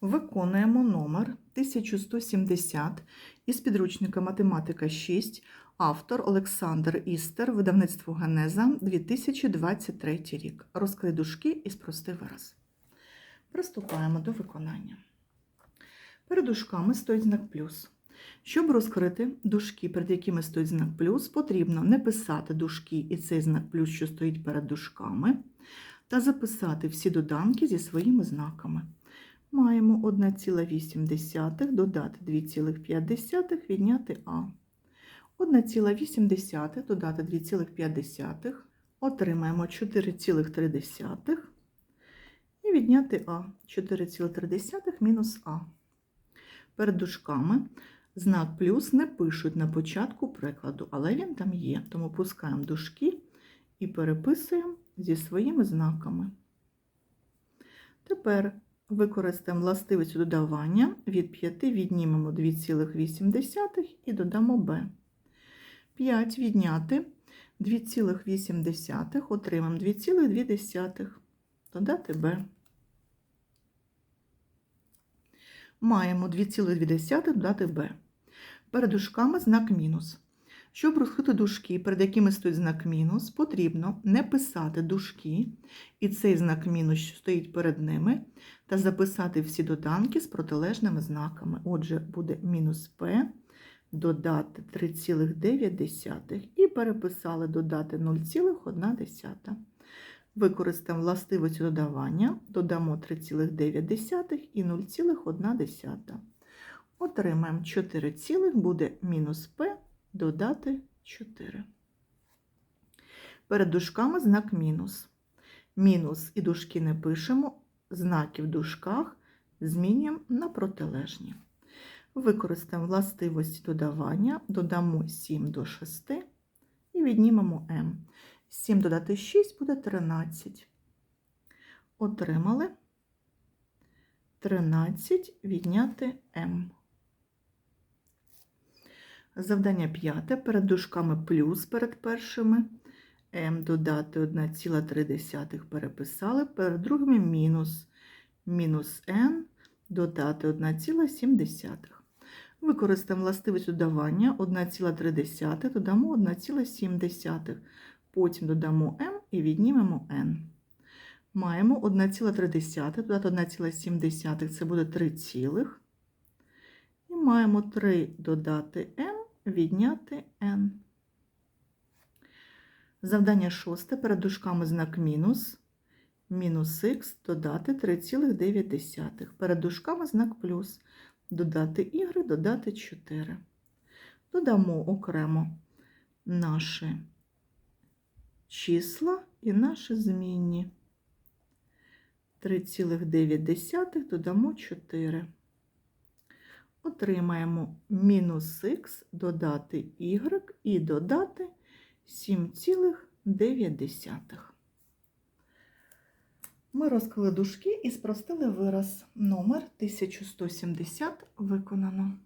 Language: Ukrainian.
Виконуємо номер 1170 із підручника Математика 6, автор Олександр Істер, видавництво Генеза 2023 рік. Розкрий дужки і спрости вираз. Приступаємо до виконання. Перед дужками стоїть знак плюс. Щоб розкрити дужки, перед якими стоїть знак плюс, потрібно не писати дужки і цей знак плюс, що стоїть перед дужками, та записати всі доданки зі своїми знаками. Маємо 1,8 додати 2,5 відняти А. 1,8 додати 2,5 отримаємо 4,3 і відняти А. 4,3 мінус А. Перед дужками знак плюс не пишуть на початку прикладу, але він там є. Тому пускаємо дужки і переписуємо зі своїми знаками. Тепер використаємо властивість додавання. Від 5 віднімемо 2,8 і додамо b. 5 відняти 2,8 отримаємо 2,2. Додати b. Маємо 2,2 додати b. Перед дужками знак мінус. Щоб розкрити дужки, перед якими стоїть знак мінус, потрібно не писати дужки, і цей знак мінус, що стоїть перед ними, та записати всі доданки з протилежними знаками. Отже, буде мінус p, додати 3,9 і переписали додати 0,1. Використаємо властивість додавання, додамо 3,9 і 0,1. Отримаємо 4, буде мінус p додати 4. Перед дужками знак мінус. Мінус і дужки не пишемо, знаки в дужках змінюємо на протилежні. Використаємо властивості додавання, додамо 7 до 6 і віднімемо m. 7 додати 6 буде 13. Отримали 13 відняти m. Завдання п'яте. Перед дужками плюс перед першими. М додати 1,3 переписали. Перед другими мінус. Мінус n додати 1,7. Використаємо властивість додавання 1,3 додамо 1,7. Потім додамо m і віднімемо n. Маємо 1,3 додати 1,7 це буде 3 цілих. І маємо 3 додати m відняти n. Завдання шосте. Перед дужками знак мінус. Мінус х додати 3,9. Перед дужками знак плюс. Додати y, додати 4. Додамо окремо наші числа і наші змінні. 3,9 додамо 4 отримаємо мінус х додати y і додати 7,9. Ми розклали дужки і спростили вираз. Номер 1170 виконано.